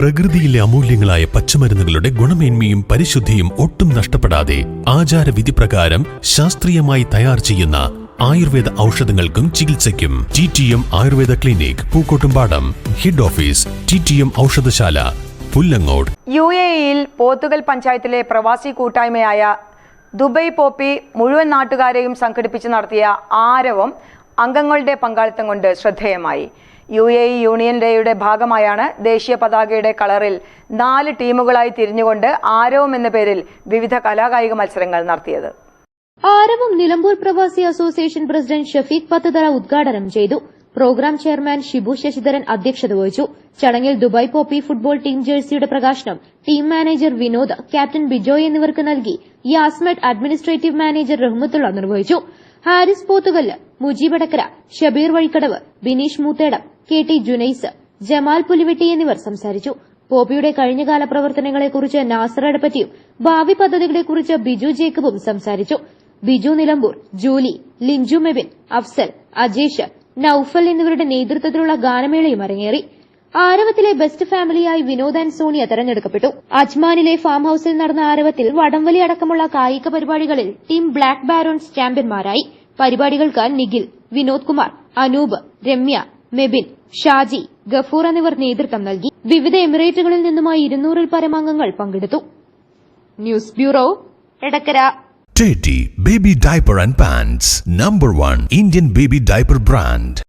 പ്രകൃതിയിലെ അമൂല്യങ്ങളായ പച്ചമരുന്നുകളുടെ ഗുണമേന്മയും പരിശുദ്ധിയും ഒട്ടും നഷ്ടപ്പെടാതെ ആചാരവിധി പ്രകാരം ശാസ്ത്രീയമായി തയ്യാർ ചെയ്യുന്ന ആയുർവേദ ഔഷധങ്ങൾക്കും ചികിത്സയ്ക്കും T T M Ayurveda clinic Pookkottumpadam head office T T M ഔഷധശാല Pullangode. U A ഇയിൽ പോത്തുകൽ പഞ്ചായത്തിലെ പ്രവാസി കൂട്ടായ്മയായ ദുബൈ പോപ്പി മുഴുവൻ നാട്ടുകാരെയും സംഘടിപ്പിച്ച് നടത്തിയ ആരവം അംഗങ്ങളുടെ പങ്കാളിത്തം കൊണ്ട് ശ്രദ്ധേയമായി. യു എ ഇ യൂണിയൻ ഡേയുടെ ഭാഗമായാണ് ദേശീയ പതാകയുടെ കളറിൽ നാല് ടീമുകളായി തിരിഞ്ഞുകൊണ്ട് ആരവം എന്ന പേരിൽ വിവിധ കലാകായിക മത്സരങ്ങൾ നടത്തിയത്. ആരവം നിലമ്പൂർ പ്രവാസി അസോസിയേഷൻ പ്രസിഡന്റ് ഷഫീഖ് പത്തതറ ഉദ്ഘാടനം ചെയ്തു. പ്രോഗ്രാം ചെയർമാൻ ഷിബു ശശിധരൻ അധ്യക്ഷത വഹിച്ചു. ചടങ്ങിൽ ദുബായ് പോപ്പി ഫുട്ബോൾ ടീം ജേഴ്സിയുടെ പ്രകാശനം team manager Vinod captain Bijoy എന്നിവർക്ക് നൽകി. യാസ്മെഡ് അഡ്മിനിസ്ട്രേറ്റീവ് മാനേജർ റഹ്മത്തുള്ള നിർവഹിച്ചു. ഹാരിസ് പോത്തുകല്ല് മുജീബ് അടക്കര ഷബീർ വഴിക്കടവ് ബിനീഷ് മൂത്തേടം കെ ടി ജുനൈസ് ജമാൽ പുലിവെട്ടി എന്നിവർ സംസാരിച്ചു. പോപ്പിയുടെ കഴിഞ്ഞകാല പ്രവർത്തനങ്ങളെക്കുറിച്ച് നാസർ പറ്റിയും ഭാവി പദ്ധതികളെക്കുറിച്ച് ബിജു ജേക്കബും സംസാരിച്ചു. ബിജു നിലമ്പൂർ ജൂലി ലിഞ്ചു മെബിൻ അഫ്സൽ അജേഷ് നൌഫൽ എന്നിവരുടെ നേതൃത്വത്തിലുള്ള ഗാനമേളയും അരങ്ങേറി. ആരവത്തിലെ ബെസ്റ്റ് ഫാമിലിയായി വിനോദ് ആൻഡ് സോണിയ തെരഞ്ഞെടുക്കപ്പെട്ടു. അജ്മാനിലെ ഫാം ഹൌസിൽ നടന്ന ആരവത്തിൽ വടംവലി അടക്കമുള്ള കായിക പരിപാടികളിൽ ടീം ബ്ലാക്ക് ബാരോൺസ് ചാമ്പ്യന്മാരായി. പരിപാടികൾക്ക് നിഖിൽ വിനോദ് കുമാർ അനൂപ് രമ്യ മെബിൻ ഷാജി ഗഫൂർ എന്നിവർ നേതൃത്വം നൽകി വിവിധ എമിറേറ്റുകളിൽ നിന്നുമായി ഇരുന്നൂറിൽ പരം അംഗങ്ങൾ പങ്കെടുത്തു. News bureau Edakkara. Teddy Baby Diaper and Pants Number One Indian Baby Diaper Brand